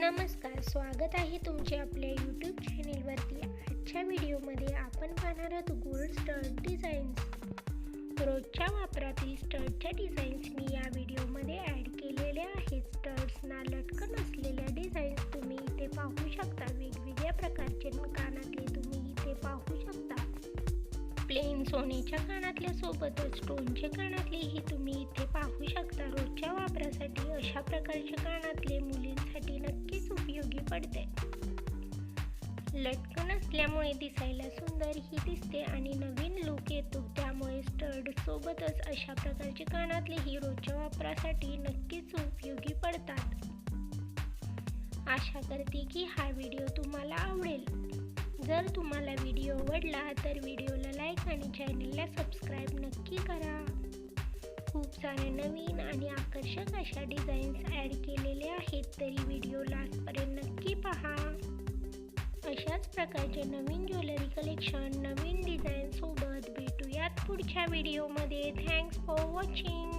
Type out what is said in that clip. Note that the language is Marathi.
नमस्कार स्वागत आहे तुमचे आपल्या यूट्यूब चॅनेलवरती आजच्या व्हिडिओमध्ये आपण पाहणार आहोत गोल्ड स्टड डिझाईन्स रोजच्या वापरातील स्टडच्या डिझाईन्स मी या व्हिडिओमध्ये ॲड केलेल्या आहेत. स्टड्सना लटकन असलेल्या डिझाईन्स तुम्ही इथे पाहू शकता. वेगवेगळ्या प्रकारचे कानातले तुम्ही इथे पाहू शकता. प्लेन सोनेच्या कानातल्या सोबतच स्टोनचे कानातलेही तुम्ही इथे वापरासाठी अशा प्रकारचे कानातले मुलींसाठी नक्कीच उपयोगी पडते. लटकन असल्यामुळे दिसायला सुंदर ही दिसते आणि नवीन लुक येतो. त्यामुळे स्टड सोबतच अशा प्रकारचे कानातलेही रोजच्या वापरासाठी नक्कीच उपयोगी पडतात. आशा करते की हा व्हिडिओ तुम्हाला आवडेल. जर तुम्हाला व्हिडिओ आवडला तर व्हिडिओला लाईक आणि चॅनलला सबस्क्राईब नक्की करा. खूप सारे नवीन आणि आकर्षक अशा डिझाईन्स ॲड केलेले आहेत तरी व्हिडिओ लास्टपर्यंत नक्की पहा. अशाच प्रकारचे नवीन ज्वेलरी कलेक्शन नवीन डिझाईन सोबत भेटूयात पुढच्या व्हिडिओमध्ये थँक्स फॉर वॉचिंग